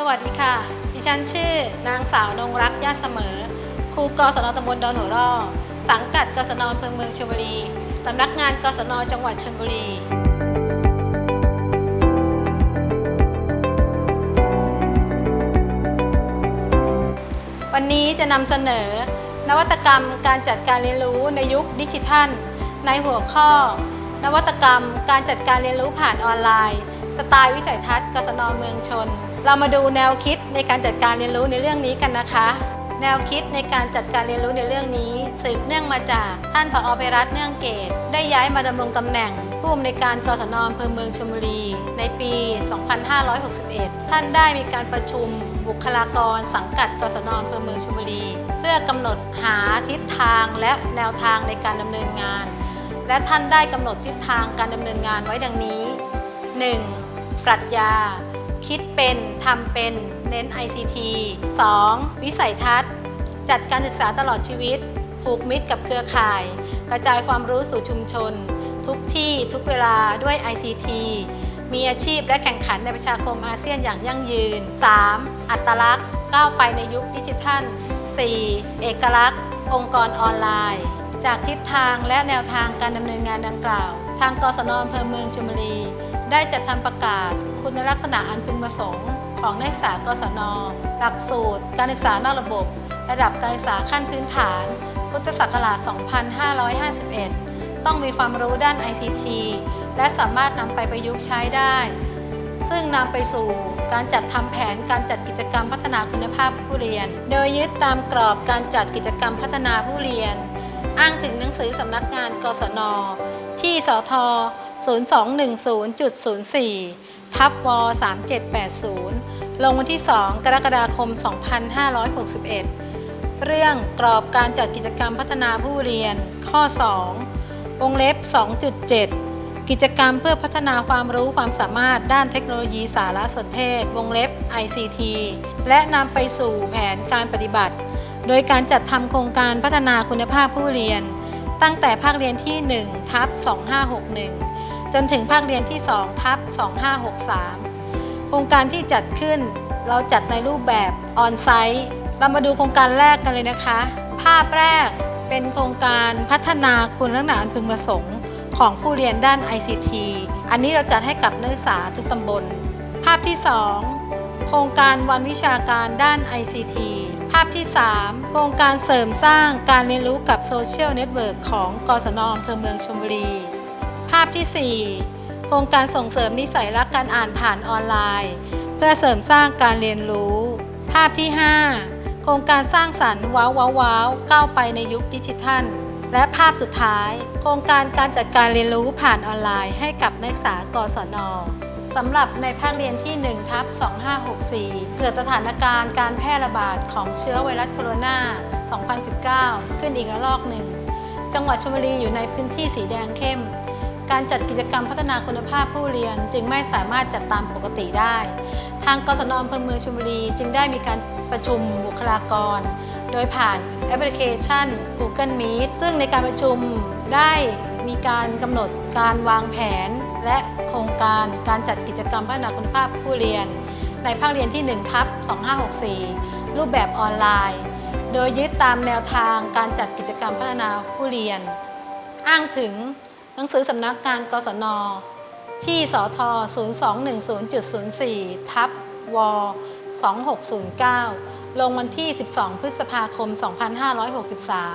สวัสดีค่ะ ดิฉันชื่อนางสาวนงรักญาเสมอ ครูกศนตำบลดอนหัวร่อ สังกัดกศนอำเภอเมืองชลบุรีสำนักงานกศนจังหวัดชลบุรีวันนี้จะนำเสนอ นวัตกรรมการจัดการเรียนรู้ในยุคดิจิทัล ในหัวข้อ นวัตกรรมการจัดการเรียนรู้ผ่านออนไลน์ สไตล์วิสัยทัศน์กศนเมืองชน เรามาดูแนวคิดในการจัดการเรียนรู้ในเรื่องนี้กันนะคะ แนวคิดในการจัดการเรียนรู้ในเรื่องนี้ สืบเนื่องมาจากท่านผอไปรัตเนื่องเกต ได้ย้ายมาดำรงตำแหน่งผู้อำนวยการกศนอำเภอเมืองชลบุรี ในปี 2561 ท่านได้มีการประชุมบุคลากรสังกัดกศนอำเภอเมืองชลบุรี เพื่อกำหนดหาทิศทางและแนวทางในการดำเนินงาน และท่านได้กำหนดทิศทางการดำเนินงานไว้ดังนี้ 1. ปรัชญา คิดเป็นทำเป็นเน้น ICT 2. วิสัยทัศน์ จัดการศึกษาตลอดชีวิต ผูกมิตรกับเครือข่าย กระจายความรู้สู่ชุมชน ทุกที่ทุกเวลาด้วย ICT มีอาชีพและแข่งขันในประชาคมอาเซียนอย่างยั่งยืน 3. อัตลักษณ์ก้าวไปในยุคดิจิทัล 4. เอกลักษณ์ องค์กรออนไลน์ จากทิศทางและแนวทางการดำเนินงานดังกล่าว ทางกศนอำเภอเมืองชลบุรี ได้จัดทำประกาศ คุณลักษณะอันพึงประสงค์ของนักศึกษากศน หลักสูตร การศึกษานอกระบบ ระดับการศึกษาขั้นพื้นฐาน พุทธศักราช 2551 ต้องมีความรู้ด้าน ICT และสามารถนำไปประยุกต์ใช้ได้ ซึ่งนำไปสู่การจัดทำแผนการจัดกิจกรรมพัฒนาคุณภาพผู้เรียน โดยยึดตามกรอบการจัดกิจกรรมพัฒนาผู้เรียน อ้างถึงหนังสือสำนักงาน กศน ที่สท 0210.04 ทับว3780 ลงวันที่ 2 กรกฎาคม 2561 เรื่องกรอบการจัดกิจกรรมพัฒนาผู้เรียน ข้อ 2 วงเล็บ 2.7 กิจกรรมเพื่อพัฒนาความรู้ความสามารถด้านเทคโนโลยีสารสนเทศ วงเล็บ ICT และนำไปสู่แผนการปฏิบัติ โดยการจัดทำโครงการพัฒนาคุณภาพผู้เรียนตั้งแต่ภาคเรียนที่ 1 ทับ 2561 จนถึงภาคเรียนที่2ทับ2563 โครงการที่จัดขึ้นเราจัดในรูปแบบออนไซต์เรามาดูโครงการแรกกันเลยนะคะ ภาพแรกเป็นโครงการพัฒนาคุณลักษณะอันพึงประสงค์ของผู้เรียนด้าน ICT อันนี้เราจัดให้กับนักศึกษาทุกตำบล ภาพที่ 2 โครงการวันวิชาการด้าน ICT ภาพที่ 3 โครงการเสริมสร้างการเรียนรู้กับโซเชียลเน็ตเวิร์กของกศนอำเภอเมืองชลบุรี ภาพที่ 4 โครงการส่งเสริมนิสัยรักการอ่านผ่านออนไลน์ เพื่อเสริมสร้างการเรียนรู้ ภาพที่ 5 โครงการสร้างสรรค์ว้าวว้าวว้าวก้าวไปในยุคดิจิทัล และภาพสุดท้าย โครงการการจัดการเรียนรู้ผ่านออนไลน์ ให้กับนักศึกษากศนสำหรับในภาคเรียนที่1ทับ2564 เกิดสถานการณ์การแพร่ระบาดของเชื้อไวรัสโคโรนา 2019 ขึ้นอีกระลอกหนึ่ง จังหวัดชลบุรีอยู่ในพื้นที่สีแดงเข้ม การจัดกิจกรรมพัฒนาคุณภาพผู้เรียนจึงไม่สามารถจัดตามปกติได้ ทางกศนอำเภอเมืองชลบุรีจึงได้มีการประชุมบุคลากร โดยผ่านแอปพลิเคชัน Google Meet ซึ่งในการประชุมได้มีการกำหนดการวางแผน และโครงการการจัดกิจกรรมพัฒนาคุณภาพผู้เรียน ในภาคเรียนที่1ทับ2564 รูปแบบออนไลน์ โดยยึดตามแนวทางการจัดกิจกรรมพัฒนาผู้เรียน อ้างถึง หนังสือสำนักงานกศน ที่สท0210.04 ทับว2609 ลงวันที่ 12 พฤษภาคม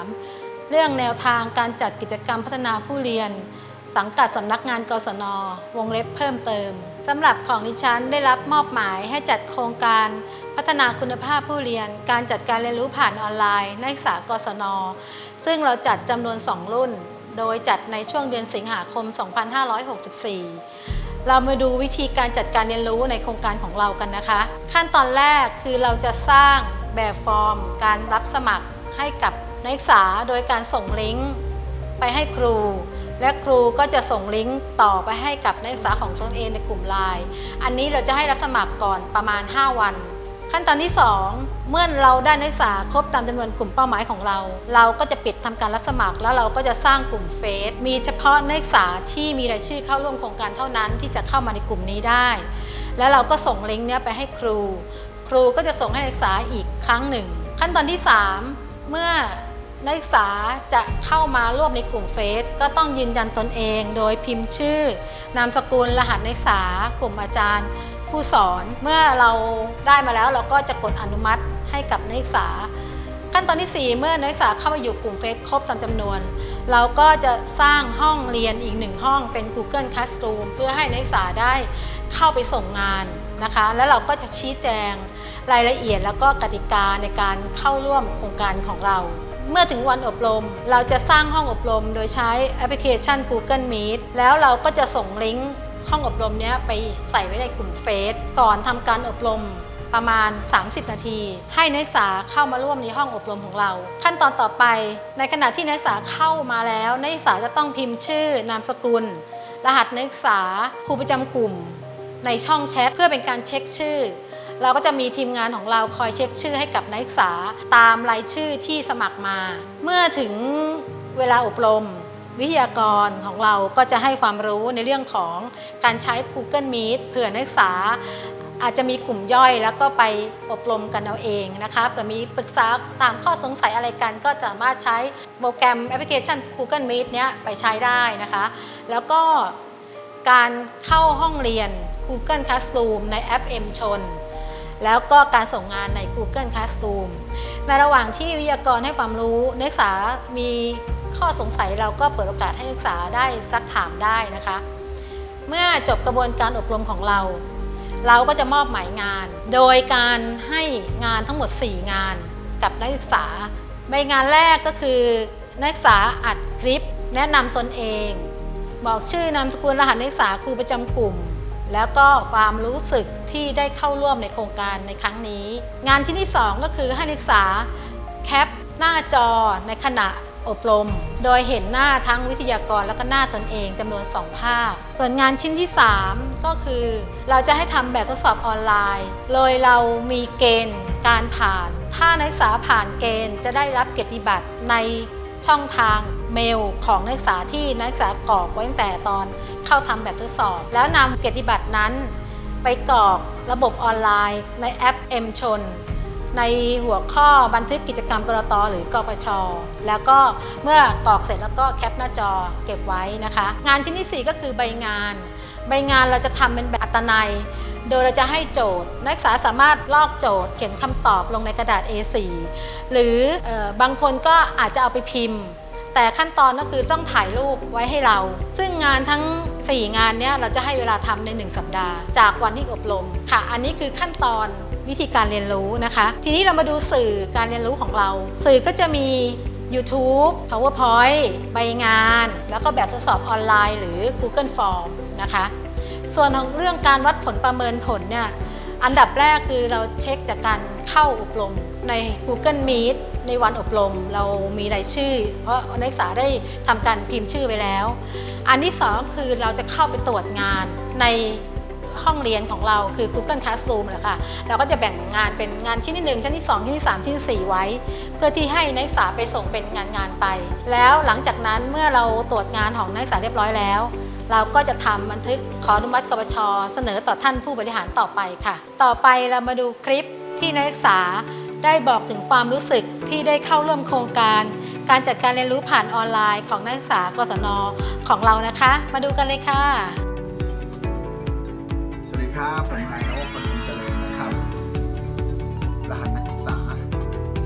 2563 เรื่องแนวทางการจัดกิจกรรมพัฒนาผู้เรียน สังกัดสำนักงานกศน วงเล็บเพิ่มเติมสำหรับของดิฉันได้รับมอบหมายให้จัดโครงการพัฒนาคุณภาพผู้เรียน การจัดการเรียนรู้ผ่านออนไลน์นักศึกษากศน ซึ่งเราจัดจำนวน 2 รุ่น โดยจัดในช่วงเดือนสิงหาคม 2564 เรามาดูวิธีการจัดการเรียนรู้ในโครงการของเรากันนะคะ ขั้นตอนแรกคือเราจะสร้างแบบฟอร์ม การรับสมัครให้กับนักศึกษาโดยการส่งลิงก์ไปให้ครู และครูก็จะส่งลิงก์ต่อไปให้กับนักศึกษาของตนเองในกลุ่มไลน์อันนี้เราจะให้รับสมัครก่อนประมาณ 5 วัน ขั้นตอนที่ 2 เมื่อเราได้นักศึกษาครบตามจำนวนกลุ่มเป้าหมายของเรา เราก็จะปิดทำการรับสมัคร แล้วเราก็จะสร้างกลุ่มเฟซมีเฉพาะนักศึกษาที่มีรายชื่อเข้าร่วมโครงการเท่านั้นที่จะเข้ามาในกลุ่มนี้ได้ แล้วเราก็ส่งลิงก์เนี้ยไปให้ครูคครูก็จะส่งให้นักศึกษาอีกครั้งหนึ่ง ขั้นตอนที่ 3 เมื่อนักศึกษาจะเข้ามาร่วมในกลุ่มเฟซก็ต้องยืนยันตนเอง โดยพิมพ์ชื่อ นามสกุลรหัสนักศึกษากลุ่มอาจารย์ ผู้สอนเมื่อเราได้มาแล้วเราก็จะกดอนุมัติให้กับนักศึกษา ขั้นตอนที่ 4 เมื่อนักศึกษาเข้ามาอยู่กลุ่มเฟซครบตามจำนวน เราก็จะสร้างห้องเรียนอีกหนึ่งห้องเป็น Google Classroom เพื่อให้นักศึกษาได้เข้าไปส่งงานนะคะ แล้วเราก็จะชี้แจงรายละเอียดแล้วก็กติกาในการเข้าร่วมโครงการของเรา เมื่อถึงวันอบรม เราจะสร้างห้องอบรม โดยใช้แอปพลิเคชัน Google Meet แล้วเราก็จะส่งลิงก์ ห้องอบรมนี้ไปใส่ไว้ในกลุ่มเฟซก่อนทำการอบรมประมาณ 30 นาที ให้นักศึกษาเข้ามาร่วมในห้องอบรมของเรา ขั้นตอนต่อไป ในขณะที่นักศึกษาเข้ามาแล้วนักศึกษาจะต้องพิมพ์ชื่อนามสกุล รหัสนักศึกษาครูประจำกลุ่ม ในช่องแชทเพื่อเป็นการเช็คชื่อ เราก็จะมีทีมงานของเราคอยเช็คชื่อให้กับนักศึกษาตามรายชื่อที่สมัครมา เมื่อถึงเวลาอบรม วิทยากรของเราก็จะให้ความรู้ในเรื่องของการใช้ Google Meet เผื่อนักศึกษาอาจจะมีกลุ่มย่อยแล้วก็ไปอบรมกันเอาเองนะคะเผื่อมีปรึกษาถามข้อสงสัยอะไรกันก็สามารถใช้โปรแกรมแอปพลิเคชัน Google Meet เนี้ยไปใช้ได้นะคะ แล้วก็การเข้าห้องเรียน Google Classroom ในแอป M ชน แล้วก็การส่งงานใน Google Classroom ในระหว่างที่วิทยากรให้ความรู้นักศึกษามีข้อสงสัยเราก็เปิดโอกาสให้นักศึกษาได้ซักถามได้นะคะ เมื่อจบกระบวนการอบรมของเรา เราก็จะมอบหมายงาน โดยการให้งานทั้งหมด 4 งานกับนักศึกษาใบงานแรกก็คือนักศึกษาอัดคลิป แนะนำตนเอง บอกชื่อนามสกุลรหัสนักศึกษาครูประจำกลุ่ม แล้วก็ความรู้สึกที่ได้เข้าร่วมในโครงการในครั้งนี้ งานชิ้นที่ 2 ก็คือให้นักศึกษาแคปหน้าจอในขณะอบรม โดยเห็นหน้าทั้งวิทยากรแล้วก็หน้าตนเองจำนวน 2 ภาพ ส่วนงานชิ้นที่ 3 ก็คือ เราจะให้ทำแบบทดสอบออนไลน์ โดยเรามีเกณฑ์การผ่าน ถ้านักศึกษาผ่านเกณฑ์จะได้รับเกียรติบัตรในช่องทาง เมลของนักศึกษาที่นักศึกษากรอกไว้ตั้งแต่ตอนเข้าทำแบบทดสอบ แล้วนำเกียรติบัตรนั้นไปกรอกระบบออนไลน์ในแอป M ชน ในหัวข้อบันทึกกิจกรรมกรตหรือกปช แล้วก็เมื่อกรอกเสร็จแล้วก็แคปหน้าจอเก็บไว้นะคะ งานชิ้นที่ 4 ก็คือใบงาน ใบงานเราจะทำเป็นแบบอัตนัย โดยเราจะให้โจทย์ นักศึกษาสามารถลอกโจทย์ เขียนคำตอบลงในกระดาษ A4 หรือออบางคนก็อาจจะเอาไปพิมพ์ แต่ขั้นตอนก็คือต้องถ่ายรูปไว้ให้เรา ซึ่งงานทั้ง 4 งานนี้เราจะให้เวลาทำใน 1 สัปดาห์ จากวันที่อบรมค่ะ อันนี้คือขั้นตอนวิธีการเรียนรู้นะคะ ทีนี้เรามาดูสื่อการเรียนรู้ของเรา สื่อก็จะมี YouTube PowerPoint ใบงาน แล้วก็แบบทดสอบออนไลน์ หรือ Google Form นะคะ ส่วนของเรื่องการวัดผลประเมินผลเนี่ยอันดับแรกคือเราเช็คจากการเข้าอบรมใน Google Meet ในวันอบรมเรามีรายชื่อ เพราะนักศึกษาได้ทำการพิมพ์ชื่อไว้แล้ว อันที่สองคือเราจะเข้าไปตรวจงานในห้องเรียนของเราคือ Google Classroom แหละค่ะ เราก็จะแบ่งงานเป็นงานชิ้นที่ 1 ชิ้นที่ 2 ชิ้นที่ 3 ชิ้นที่ 4 ไว้ เพื่อที่ให้นักศึกษาไปส่งเป็นงานงานไป แล้วหลังจากนั้นเมื่อเราตรวจงานของนักศึกษาเรียบร้อยแล้ว เราก็จะทำบันทึกขออนุมัติกบช เสนอต่อท่านผู้บริหารต่อไปค่ะ ต่อไปเรามาดูคลิปที่นักศึกษา ได้บอกถึงความรู้สึกที่ได้เข้าร่วมโครงการ การจัดการเรียนรู้ผ่านออนไลน์ของนักศึกษากศนของเรานะคะ มาดูกันเลยค่ะ สวัสดีครับผมนายนวพลบุญเจริญนะครับรหัสนักศึกษา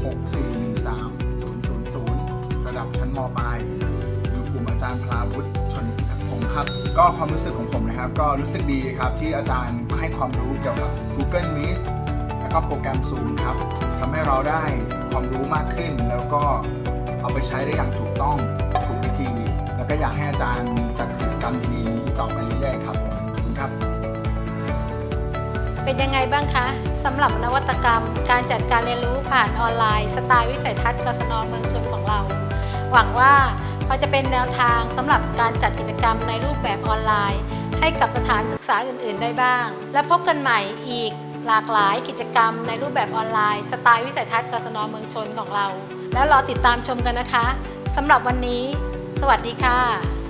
6413000 ระดับชั้นมปลายอยู่กลุ่มอาจารย์พลาวุฒิชนพิทักษ์พงศ์ครับก็ความรู้สึกของผมนะครับ ก็รู้สึกดีครับที่อาจารย์ให้ความรู้เกี่ยวกับ Google Meet แล้วก็โปรแกรม Zoom ครับ ทำให้เราได้ความรู้มากขึ้น แล้วก็เอาไปใช้ได้อย่างถูกต้องถูกวิธี แล้วก็อยากให้อาจารย์จัดกิจกรรมดีๆนี้ต่อไปเรื่อยๆครับผมขอบคุณครับ เป็นยังไงบ้างคะสำหรับนวัตกรรม การจัดการเรียนรู้ผ่านออนไลน์ สไตล์วิสัยทัศน์กศนเมืองชนของเรา หวังว่าเขาจะเป็นแนวทางสำหรับการจัดกิจกรรมในรูปแบบออนไลน์ ให้กับสถานศึกษาอื่น ๆ ได้บ้าง และพบกันใหม่อีก หลากหลายกิจกรรมในรูปแบบออนไลน์ สไตล์วิสัยทัศน์กศนเมืองชนของเรา แล้วรอติดตามชมกันนะคะสำหรับวันนี้ สวัสดีค่ะ